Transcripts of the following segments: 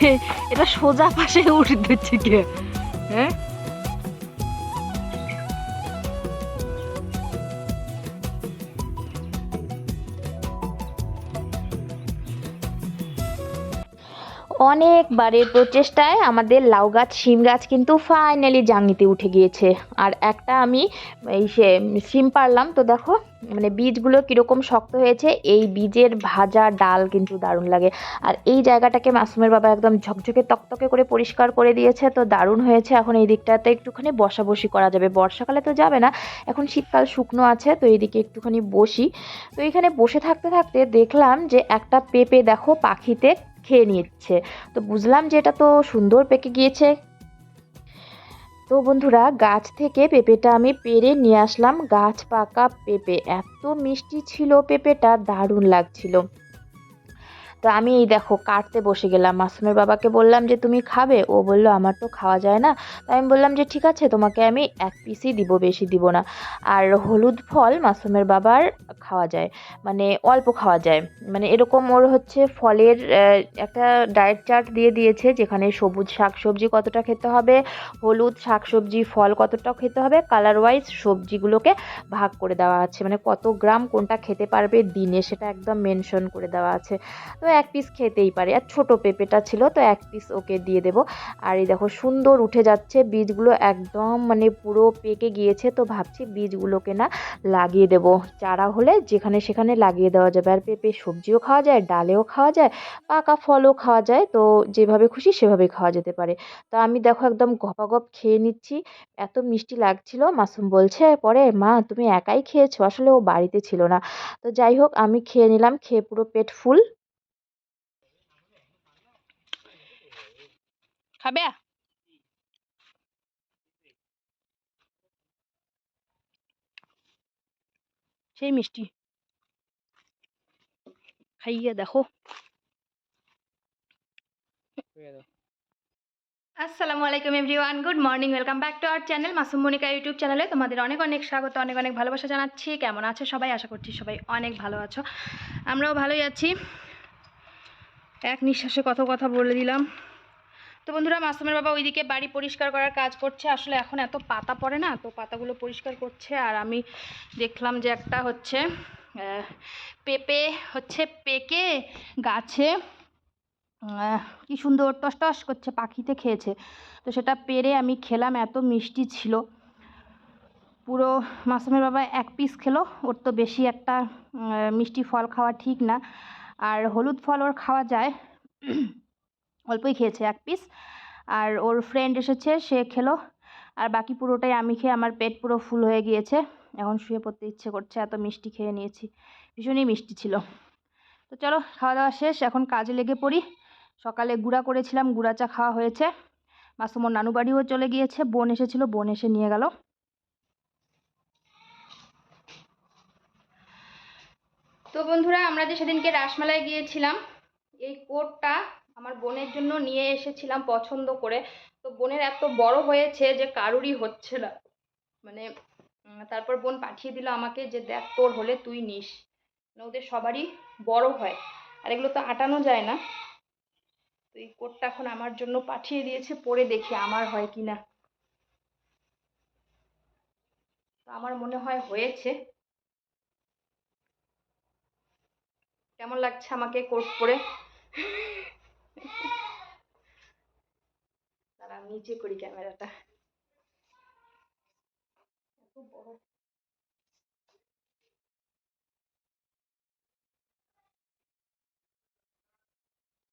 এটা সোজা পাশে উঠে দিচ্ছে অনেকবারের প্রচেষ্টায় আমাদের লাউ গাছ, শিম গাছ কিন্তু ফাইনালি জাঙ্গিতে উঠে গিয়েছে। আর একটা আমি এই সে শিম পারলাম তো দেখো মানে বীজগুলো কীরকম শক্ত হয়েছে, এই বীজের ভাজা ডাল কিন্তু দারুণ লাগে। আর এই জায়গাটাকে মাসুমের বাবা একদম ঝকঝকে তকতকে করে পরিষ্কার করে দিয়েছে, তো দারুণ হয়েছে। এখন এই দিকটাতে একটুখানি বসাবসি করা যাবে। বর্ষাকালে তো যাবে না, এখন শীতকাল শুকনো আছে, তো এইদিকে একটুখানি বসি। তো এখানে বসে থাকতে থাকতে দেখলাম যে একটা পেঁপে দেখো পাখিতে খেয়ে নিচ্ছে। তো বুঝলাম যে এটা তো সুন্দর পেকে গিয়েছে। তো বন্ধুরা, গাছ থেকে পেঁপেটা আমি পেরে নিয়ে আসলাম। গাছ পাকা পেঁপে। এত মিষ্টি ছিল পেঁপেটা, দারুণ লাগছিল। তো আমি এই দেখো কাটতে বসে গেলাম। মাসুমের বাবাকে বললাম যে, তুমি খাবে? ও বলল, আমার তো খাওয়া যায় না। তাই আমি বললাম যে, ঠিক আছে, তোমাকে আমি এক পিসই দিব, বেশি দিব না। আর হলুদ ফল মাসুমের বাবার খাওয়া যায় মানে অল্প খাওয়া যায়। মানে এরকম ওর হচ্ছে ফলের একটা ডায়েট চার্ট দিয়ে দিয়েছে, যেখানে সবুজ শাকসবজি কতটা খেতে হবে, হলুদ শাকসবজি, ফল কতটা খেতে হবে কালার ওয়াইজ সবজিগুলোকে ভাগ করে দেওয়া আছে। মানে কত গ্রাম কোনটা খেতে পারবে দিনে, সেটা একদম মেনশন করে দেওয়া আছে। তো এক পিস খেতেই পারে। আর ছোট পেঁপেটা ছিল, তো এক পিস ওকে দিয়ে দেবো। আর এই দেখো, সুন্দর উঠে যাচ্ছে, বীজগুলো একদম মানে পুরো পেকে গিয়েছে, তো ভাবছি বীজগুলোকে না লাগিয়ে দেব। চারা হলে যেখানে সেখানে লাগিয়ে দেওয়া যাবে। আর পেঁপে সবজিও খাওয়া যায়, ডালেও খাওয়া যায়, পাকা ফলও খাওয়া যায়, তো যেভাবে খুশি সেভাবে খাওয়া যেতে পারে। তো আমি দেখো একদম গপাগপ খেয়ে নিচ্ছি। এত মিষ্টি লাগছিল, মাসুম বলছে, পরে মা, তুমি একাই খেয়েছো? আসলে ও বাড়িতে ছিল না। তো যাই হোক, আমি খেয়ে নিলাম, খেয়ে পুরো পেট ফুল। খাবে? সেই মিষ্টি। খাইয়ে দেখো। আসসালামু আলাইকুম everyone good morning welcome back to our channel Masum Monika YouTube চ্যানেলে তোমাদের অনেক অনেক স্বাগত অনেক অনেক ভালোবাসা জানাচ্ছি। কেমন আছো সবাই? আশা করছি সবাই অনেক ভালো আছো। আমরাও ভালোই আছি। এক নিঃশ্বাসে কত কথা বলে দিলাম। তো বন্ধুরা, মাসুমের বাবা ওইদিকে বাড়ি পরিষ্কার করার কাজ করছে। আসলে এখন এত পাতা পড়ে না, তো পাতাগুলো পরিষ্কার করছে। আর আমি দেখলাম যে একটা হচ্ছে পেঁপে হচ্ছে পেকে গাছে কি সুন্দর টস টস করছে, পাখিতে খেয়েছে। তো সেটা পেরে আমি খেলাম, এত মিষ্টি ছিল। পুরো মাসুমের বাবা এক পিস খেলো, ওর তো বেশি একটা মিষ্টি ফল খাওয়া ঠিক না। আর হলুদ ফল ওর খাওয়া যায়। অল্পই খেয়েছে এক পিস আর ওর ফ্রেন্ড এসেছে, সে খেলো। আর বাকি পুরোটাই আমি খেয়ে আমার পেট পুরো ফুল হয়ে গিয়েছে। এখন শুয়ে পড়তে ইচ্ছে করছে, এত মিষ্টি খেয়ে নিয়েছি। ভীষণই মিষ্টি ছিল। তো চলো, খাওয়া দাওয়া শেষ। এখন কাজে লেগে পড়ি। সকালে গুঁড়া করেছিলাম, গুঁড়া চা খাওয়া হয়েছে। মাসুমোর নানু বাড়িও চলে গিয়েছে। বোন এসেছিল, বোন এসে নিয়ে গেল। তো বন্ধুরা, আমরা যে সেদিনকে রাসমেলায় গিয়েছিলাম, এই কোটটা আমার বোনের জন্য নিয়ে এসেছিলাম পছন্দ করে। তো বোনের এত বড় হয়েছে যে কারুরই হচ্ছে না। মানে তারপর বোন পাঠিয়ে দিল আমাকে যে, দেখ, তোর হলে তুই নিস। মানে ওদের সবারই বড় হয়। আর এগুলো তো আটানো যায় না। তো এই কোটটা এখন আমার জন্য পাঠিয়ে দিয়েছে, পরে দেখি আমার হয় কি না। তো আমার মনে হয় হয়েছে। কেমন লাগছে আমাকে কোট পরে তারা নিচে করি ক্যামেরাটা।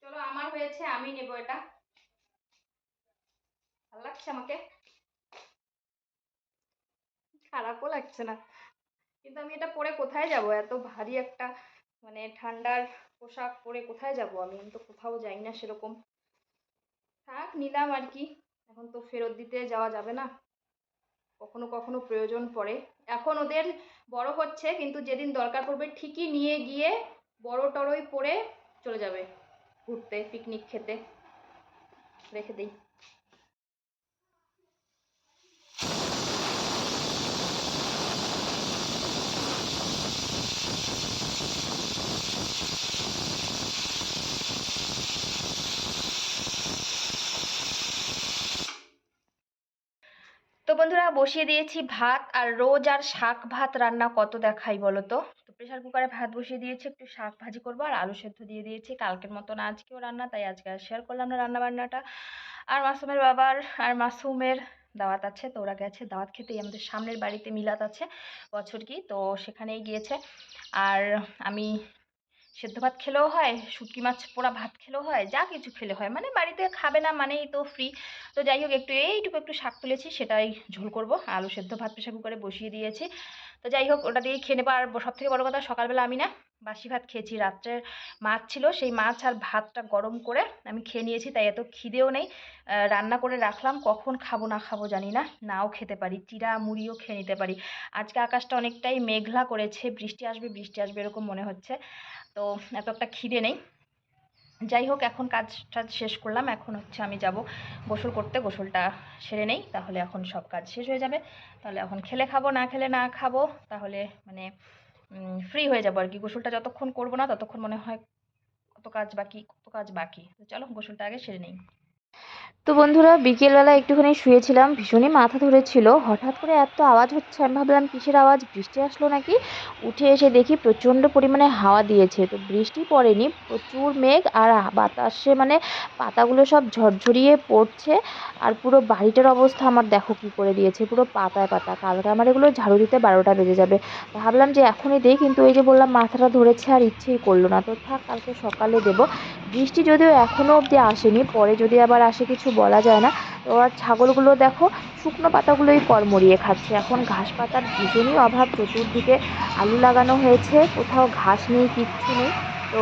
চলো, আমার হয়েছে, আমি নেব এটা। ভালো লাগছে আমাকে? খারাপও লাগছে না। কিন্তু আমি এটা পরে কোথায় যাব? এত ভারী একটা মানে ঠান্ডার পোশাক পরে কোথায় যাব? আমি আমি তো কোথাও যাই না সেরকম। থাক, নিলাম আর কি। এখন তো ফেরত দিতে যাওয়া যাবে না। কখনো কখনো প্রয়োজন পড়ে। এখন ওদের বড় হচ্ছে, কিন্তু যেদিন দরকার পড়বে ঠিকই নিয়ে গিয়ে বড় টরই পরে চলে যাবে ঘুরতে পিকনিক খেতে। রেখে দিই। বন্ধুরা, বসিয়ে দিয়েছি ভাত আর রোজ আর শাক ভাত রান্না কত দেখাই বলো তো? তো প্রেশার কুকারে ভাত বসিয়ে দিয়েছি, একটু শাক ভাজি করব আর আলু সেদ্ধ দিয়ে দিয়েছি। কালকের মতন আজকেও রান্না, তাই আজকে আর শেয়ার করলাম না রান্না বান্নাটা আর মাসুমের বাবার আর মাসুমের দাওয়াত আছে, তো ওরা গেছে দাওয়াত খেতেই আমাদের সামনের বাড়িতে মিলাত আছে বছর কি, তো সেখানেই গিয়েছে। আর আমি সেদ্ধ ভাত খেলেও হয়, শুটকি মাছ পোড়া ভাত খেলেও হয়, যা কিছু খেলে হয়। মানে বাড়িতে খাবে না মানেই তো ফ্রি তো যাই হোক, একটু এইটুকু একটু শাক তুলেছি, সেটাই ঝোল করব। আলু সেদ্ধ ভাত প্রেশার কুকারে বসিয়ে দিয়েছি। তো যাই হোক, ওটা দিয়ে খেয়ে নেব। আর সব থেকে বড়ো কথা, সকালবেলা আমি না বাসি ভাত খেয়েছি। রাত্রের মাছ ছিল, সেই মাছ আর ভাতটা গরম করে আমি খেয়ে নিয়েছি, তাই এত খিদেও নেই। রান্না করে রাখলাম, কখন খাব না খাব জানি না, নাও খেতে পারি চিরা মুড়িও খেয়ে নিতে পারি। আজকে আকাশটা অনেকটাই মেঘলা করেছে, বৃষ্টি আসবে বৃষ্টি আসবে এরকম মনে হচ্ছে। তো এত একটা খিদে নেই। যাই হোক, এখন কাজ টাজ শেষ করলাম। এখন হচ্ছে আমি যাব গোসল করতে। গোসলটা সেরে নেই। তাহলে এখন সব কাজ শেষ হয়ে যাবে। তাহলে এখন খেলে খাব, না খেলে না খাব। তাহলে মানে ফ্রি হয়ে যাব আর কি। গোসলটা যতক্ষণ করব না, ততক্ষণ মনে হয় কত কাজ বাকি, কত কাজ বাকি। তো চলো, গোসলটা আগে সেরে নেই। তো বন্ধুরা, বিকেলবেলা একটুখানি শুয়েছিলাম, ভীষণই মাথা ধরেছিল। হঠাৎ করে এত আওয়াজ হচ্ছে, আমি ভাবলাম, কিসের আওয়াজ, বৃষ্টি আসলো নাকি? উঠে এসে দেখি প্রচণ্ড পরিমাণে হাওয়া দিয়েছে, তো বৃষ্টি পড়েনি, প্রচুর মেঘ আর বাতাসে মানে পাতাগুলো সব ঝরঝরিয়ে পড়ছে, আর পুরো বাড়িটার অবস্থা আমার দেখো কী করে দিয়েছে, পুরো পাতায় পাতা। কালকে আমার এগুলো ঝাড়ু দিতে বারোটা বেজে যাবে। ভাবলাম যে এখনই দিই, কিন্তু ওই যে বললাম, মাথাটা ধরেছে আর ইচ্ছেই করল না। তো থাক, কালকে সকালে দেবো। বৃষ্টি যদিও এখনও অবধি আসেনি, পরে যদি আবার আসে কিছু বলা যায় না। তো আর ছাগলগুলো দেখো, শুকনো পাতাগুলোই কড়মড়িয়ে খাচ্ছে। এখন ঘাস পাতার ভীষণই অভাব। চতুর্দিকে আলু লাগানো হয়েছে। কোথাও ঘাস নেই, কিচ্ছু নেই। তো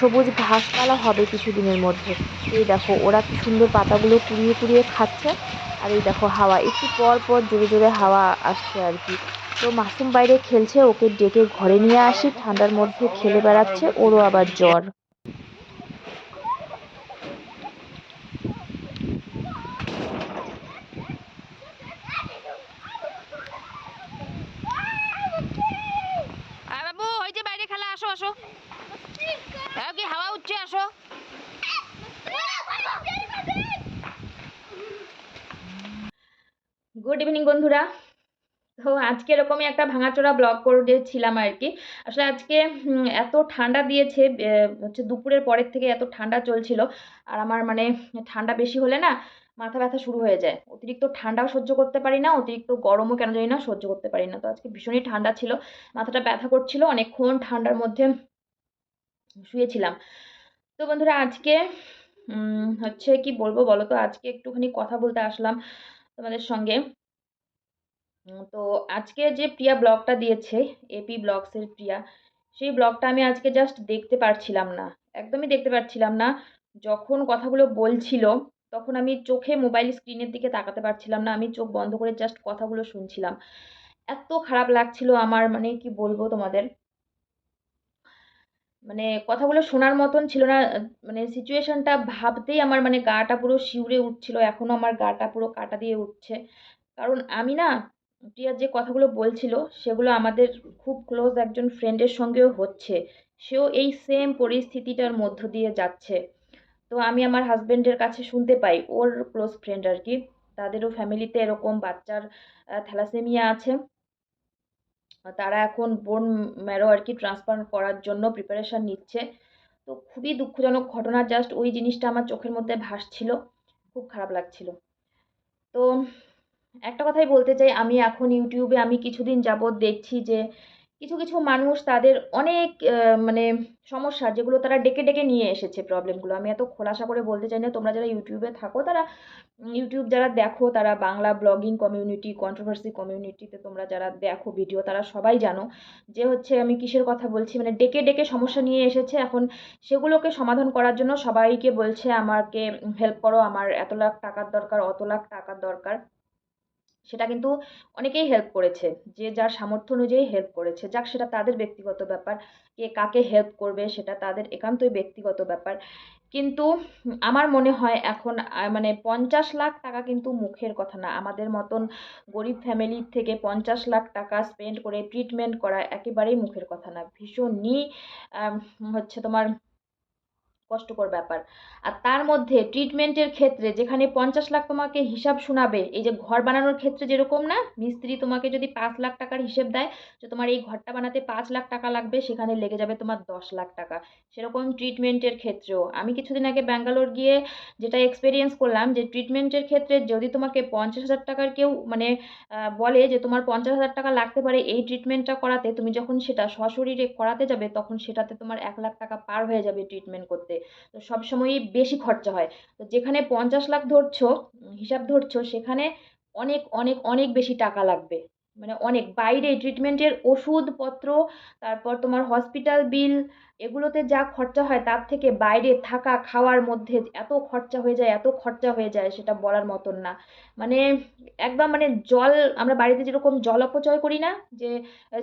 সবুজ ঘাসপালা হবে কিছু দিনের মধ্যে। এই দেখো, ওরা কি সুন্দর পাতাগুলো কুড়িয়ে কুড়িয়ে খাচ্ছে। আর এই দেখো হাওয়া, একটু পর পর জোরে জোরে হাওয়া আসছে আর কি। তো মাসুম বাইরে খেলছে, ওকে ডেকে ঘরে নিয়ে আসি। ঠান্ডার মধ্যে খেলে বেড়াচ্ছে, ওরও আবার জ্বর আর বাবু ওই যে বাইরে খেলা আসো। হ্যাঁ কি হাওয়া উঠছে, আসো। গুড ইভিনিং বন্ধুরা। তো আজকে এরকমই একটা ভাঙাচোরা ব্লগ করেছিলাম আর কি। আসলে আজকে এত ঠান্ডা দিয়েছে হচ্ছে দুপুরের পরের থেকে এত ঠান্ডা চলছিল। আর আমার মানে ঠান্ডা বেশি হলে না মাথা ব্যথা শুরু হয়ে যায়। অতিরিক্ত ঠান্ডাও সহ্য করতে পারি না, অতিরিক্ত গরমও কেন জানি না সহ্য করতে পারি না। তো আজকে ভীষণই ঠান্ডা ছিল, মাথাটা ব্যথা করছিল, অনেকক্ষণ ঠান্ডার মধ্যে শুয়েছিলাম। তো বন্ধুরা আজকে হচ্ছে কি বলব বলো তো? আজকে একটুখানি কথা বলতে আসলাম তোমাদের সঙ্গে। তো আজকে যে প্রিয়া ব্লগটা দিয়েছে এপি ব্লগসের প্রিয়া, সেই ব্লগটা আমি আজকে জাস্ট দেখতে পারছিলাম না। একদমই দেখতে পারছিলাম না। যখন কথাগুলো বলছিল তখন আমি চোখে মোবাইল স্ক্রিনের দিকে তাকাতে পারছিলাম না। আমি চোখ বন্ধ করে জাস্ট কথাগুলো শুনছিলাম। এত খারাপ লাগছিল আমার মানে কি বলব তোমাদের? মানে কথাগুলো শোনার মতন ছিল না। মানে সিচুয়েশনটা ভাবতেই আমার মানে গাটা পুরো শিউরে উঠছিল। এখনও আমার গাটা পুরো কাটা দিয়ে উঠছে। কারণ আমি না, প্রিয়া যে কথাগুলো বলছিল, সেগুলো আমাদের খুব ক্লোজ একজন ফ্রেন্ডের সঙ্গেও হচ্ছে। সেও এই সেম পরিস্থিতিটার মধ্য দিয়ে যাচ্ছে। তো আমি আমার হাজবেন্ডের কাছে শুনতে পাই, ওর ক্লোজ ফ্রেন্ড আর কি তাদেরও ফ্যামিলিতে এরকম বাচ্চার থ্যালাসেমিয়া আছে। তারা এখন বোন ম্যারো আর কি ট্রান্সফার করার জন্য প্রিপারেশান নিচ্ছে। তো খুবই দুঃখজনক ঘটনা জাস্ট ওই জিনিসটা আমার চোখের মধ্যে ভাসছিল, খুব খারাপ লাগছিল। তো একটা কথাই বলতে চাই, আমি এখন ইউটিউবে আমি কিছুদিন যাবৎ দেখছি যে কিছু কিছু মানুষ তাদের অনেক মানে সমস্যা যেগুলো তারা ডেকে ডেকে নিয়ে এসেছে প্রবলেমগুলো আমি এত খোলাসা করে বলতে চাই না, তোমরা যারা ইউটিউবে থাকো, তারা ইউটিউব যারা দেখো, তারা বাংলা ব্লগিং কমিউনিটি কন্ট্রোভার্সি কমিউনিটিতে তোমরা যারা দেখো ভিডিও তারা সবাই জানো যে হচ্ছে আমি কিসের কথা বলছি। মানে ডেকে ডেকে সমস্যা নিয়ে এসেছে। এখন সেগুলোকে সমাধান করার জন্য সবাইকে বলছে, আমাকে হেল্প করো, আমার এত লাখ টাকার দরকার, অত লাখ টাকার দরকার। সেটা কিন্তু অনেকেই হেল্প করেছে, যে যার সামর্থ্য অনুযায়ী হেল্প করেছে। যাক, সেটা তাদের ব্যক্তিগত ব্যাপার, কে কাকে হেল্প করবে সেটা তাদের একান্তই ব্যক্তিগত ব্যাপার। কিন্তু আমার মনে হয় এখন মানে পঞ্চাশ লাখ টাকা কিন্তু মুখের কথা না। আমাদের মতন গরিব ফ্যামিলির থেকে পঞ্চাশ লাখ টাকা স্পেন্ড করে ট্রিটমেন্ট করা একেবারেই মুখের কথা না। ভীষণই হচ্ছে তোমার কষ্টকর ব্যাপার। আর তার মধ্যে ট্রিটমেন্টের ক্ষেত্রে যেখানে পঞ্চাশ লাখ তোমাকে হিসাব শোনাবে, এই যে ঘর বানানোর ক্ষেত্রে যেরকম না, মিস্ত্রি তোমাকে যদি পাঁচ লাখ টাকার হিসেব দেয়, যে তোমার এই ঘরটা বানাতে পাঁচ লাখ টাকা লাগবে, সেখানে লেগে যাবে তোমার দশ লাখ টাকা। সেরকম ট্রিটমেন্টের ক্ষেত্রেও। আমি কিছুদিন আগে ব্যাঙ্গালোর গিয়ে যেটা এক্সপিরিয়েন্স করলাম, যে ট্রিটমেন্টের ক্ষেত্রে যদি তোমাকে পঞ্চাশ হাজার টাকার কেউ মানে বলে যে তোমার পঞ্চাশ হাজার টাকা লাগতে পারে এই ট্রিটমেন্টটা করাতে, তুমি যখন সেটা সশরীরে করাতে যাবে, তখন সেটাতে তোমার এক লাখ টাকা পার হয়ে যাবে ট্রিটমেন্ট করতে। তো সবসময়ই বেশি খরচা হয়। তো যেখানে পঞ্চাশ লাখ ধরছো হিসাব ধরছো, সেখানে অনেক অনেক অনেক বেশি টাকা লাগবে। মানে অনেক বাইরে ট্রিটমেন্টের ওষুধপত্র, তারপর তোমার হসপিটাল বিল এগুলোতে যা খরচা হয় তার থেকে বাইরে থাকা খাওয়ার মধ্যে এত খরচা হয়ে যায়, এত খরচা হয়ে যায় সেটা বলার মতন না। মানে একদম মানে জল, আমরা বাড়িতে যেরকম জল অপচয় করি না, যে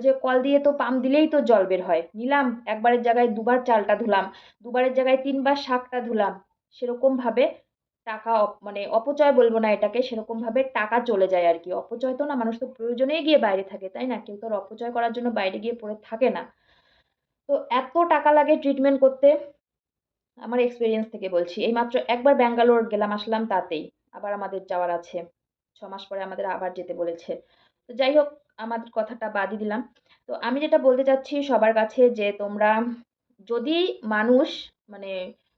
যে কল দিয়ে তো পাম্প দিলেই তো জল বের হয়। নিলাম, একবারের জায়গায় দুবার চালটা ধুলাম, দুবারের জায়গায় তিনবার শাকটা ধুলাম, সেরকমভাবে টাকা মানে অপচয় বলব না এটাকে সেরকমভাবে টাকা চলে যায় আর কি। অপচয় তো না, মানুষ তো প্রয়োজনেই গিয়ে বাইরে থাকে, তাই না? কেউ তো অপচয় করার জন্য বাইরে গিয়ে পড়ে থাকে না। তো এত টাকা লাগে ট্রিটমেন্ট করতে, আমার এক্সপিরিয়েন্স থেকে বলছি। এইমাত্র একবার ব্যাঙ্গালোর গেলাম, আসলাম তাতেই। আবার আমাদের যাওয়ার আছে। ছ মাস পরে আমাদের আবার যেতে বলেছে। তো যাই হোক আমাদের কথাটা বাদই দিলাম। তো আমি যেটা বলতে চাচ্ছি সবার কাছে যে তোমরা যদি মানুষ মানে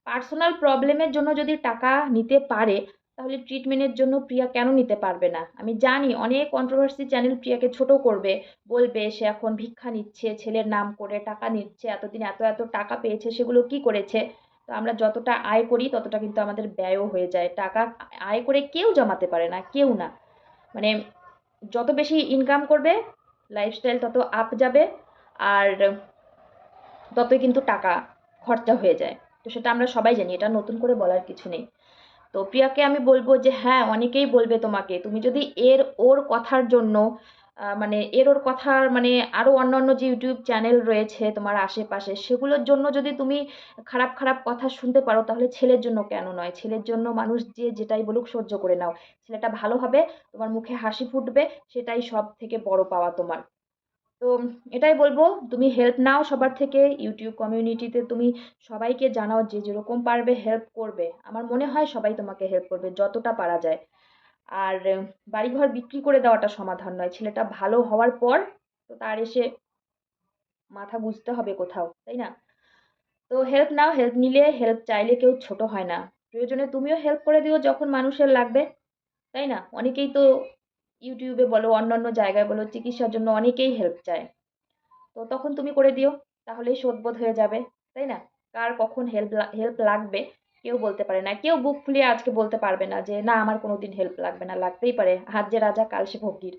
পার্সোনাল প্রবলেমের জন্য যদি টাকা নিতে পারে, তাহলে ট্রিটমেন্টের জন্য প্রিয়া কেন নিতে পারবে না? আমি জানি অনেক কন্ট্রোভার্সি চ্যানেল প্রিয়াকে ছোট করবে, বলবে সে এখন ভিক্ষা নিচ্ছে, ছেলের নাম করে টাকা নিচ্ছে, এতদিন এত এত টাকা পেয়েছে, সেগুলো কি করেছে? তো আমরা যতটা আয় করি, ততটা কিন্তু আমাদের ব্যয়ও হয়ে যায়। টাকা আয় করে কেউ জমাতে পারে না, কেউ না। মানে যত বেশি ইনকাম করবে লাইফস্টাইল তত আপ যাবে, আর ততই কিন্তু টাকা খরচা হয়ে যায়। তো সেটা আমরা সবাই জানি, এটা নতুন করে বলার কিছু নেই। তো প্রিয়াকে আমি বলব যে হ্যাঁ অনেকেই বলবে তোমাকে, তুমি যদি এর, ওর কথার জন্য মানে এর, ওর কথার মানে আরও অন্যান্য যে ইউটিউব চ্যানেল রয়েছে, তোমার আশেপাশে, সেগুলোর জন্য যদি তুমি খারাপ খারাপ কথা শুনতে পারো, তাহলে ছেলের জন্য কেন নয়? ছেলের জন্য মানুষ যে যেটাই বলুক সহ্য করে নাও। ছেলেটা ভালো হবে, তোমার মুখে হাসি ফুটবে, সেটাই সব থেকে বড় পাওয়া তোমার। তো এটাই বলব, তুমি হেল্প নাও সবার থেকে ইউটিউব কমিউনিটিতে তুমি সবাইকে জানাও যে যেরকম পারবে হেল্প করবে। আমার মনে হয় সবাই তোমাকে হেল্প করবে, যতটা পারা যায়। আর বাড়িঘর বিক্রি করে দেওয়াটা সমাধান নয়। ছেলেটা ভালো হওয়ার পর তো তার এসে মাথা গুঁজতে হবে কোথাও, তাই না? তো হেল্প নাও হেল্প নিলে হেল্প চাইলে কেউ ছোট হয় না। প্রয়োজনে তুমিও হেল্প করে দিও যখন মানুষের লাগবে, তাই না? অনেকেই তো ইউটিউবে বলো, অন্যান্য জায়গায় বলো, চিকিৎসার জন্য অনেকেই হেল্প চায়। তো তখন তুমি করে দিও, তাহলেই শোধবোধ হয়ে যাবে, তাই না? কার কখন হেল্প হেল্প লাগবে, কেউ বলতে পারে না। কেউ বুক ফুলিয়ে আজকে বলতে পারবে না যে, না, আমার কোনো দিন হেল্প লাগবে না। লাগতেই পারে। হাত যে রাজা, কাল সে ভোগীর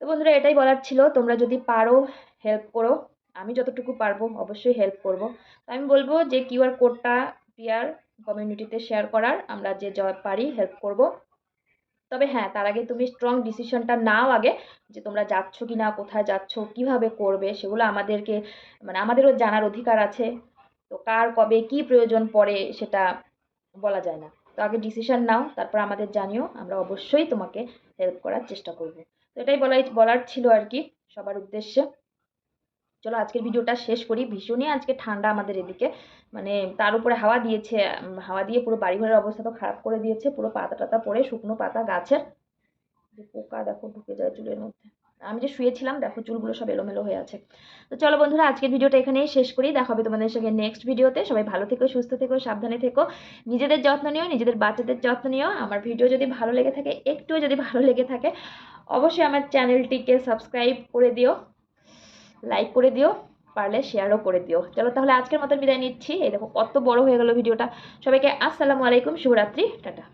তো বন্ধুরা, এটাই বলার ছিল। তোমরা যদি পারো হেল্প করো, আমি যতটুকু পারব অবশ্যই হেল্প করব। তো আমি বলব যে কিউআর কোডটা পিয়ার কমিউনিটিতে শেয়ার করার। আমরা যে যা পারি হেল্প করব। তবে হ্যাঁ তার আগে তুমি স্ট্রং ডিসিশনটা নাও আগে যে তোমরা যাচ্ছ কি না কোথায় যাচ্ছ, কীভাবে করবে, সেগুলো আমাদেরকে মানে আমাদেরও জানার অধিকার আছে। তো কার কবে কি প্রয়োজন পড়ে সেটা বলা যায় না। তো আগে ডিসিশন নাও, তারপর আমাদের জানিও, আমরা অবশ্যই তোমাকে হেল্প করার চেষ্টা করব। তো এটাই বলাই, বলার ছিল আর কি সবার উদ্দেশ্যে। চলো আজকের ভিডিওটা শেষ করি। ভীষণই আজকে ঠান্ডা আমাদের এদিকে। মানে তার উপরে হাওয়া দিয়েছে হাওয়া দিয়ে পুরো বাড়িঘরের অবস্থা তো খারাপ করে দিয়েছে। পুরো পাতা টাতা পড়ে, শুকনো পাতা গাছের। পোকা দেখো ঢুকে যায় চুলের মধ্যে। আমি যে শুয়েছিলাম, দেখো চুলগুলো সব এলোমেলো হয়ে আছে। তো চলো বন্ধুরা, আজকের ভিডিওটা এখানেই শেষ করি। দেখা হবে তোমাদের সঙ্গে নেক্সট ভিডিওতে। সবাই ভালো থেকো, সুস্থ থেকো, সাবধানে থেকো। নিজেদের যত্ন নিও, নিজেদের বাচ্চাদের যত্ন নিও। আমার ভিডিও যদি ভালো লেগে থাকে, একটুও যদি ভালো লেগে থাকে, অবশ্যই আমার চ্যানেলটিকে সাবস্ক্রাইব করে দিও। লাইক করে দিও, পারলে শেয়ারও করে দিও। চলো তাহলে আজকের মতন বিদায় নিচ্ছি। এই দেখো কত বড় হয়ে গেল ভিডিওটা। সবাইকে আসসালামু আলাইকুম, শুভরাত্রি, টাটা।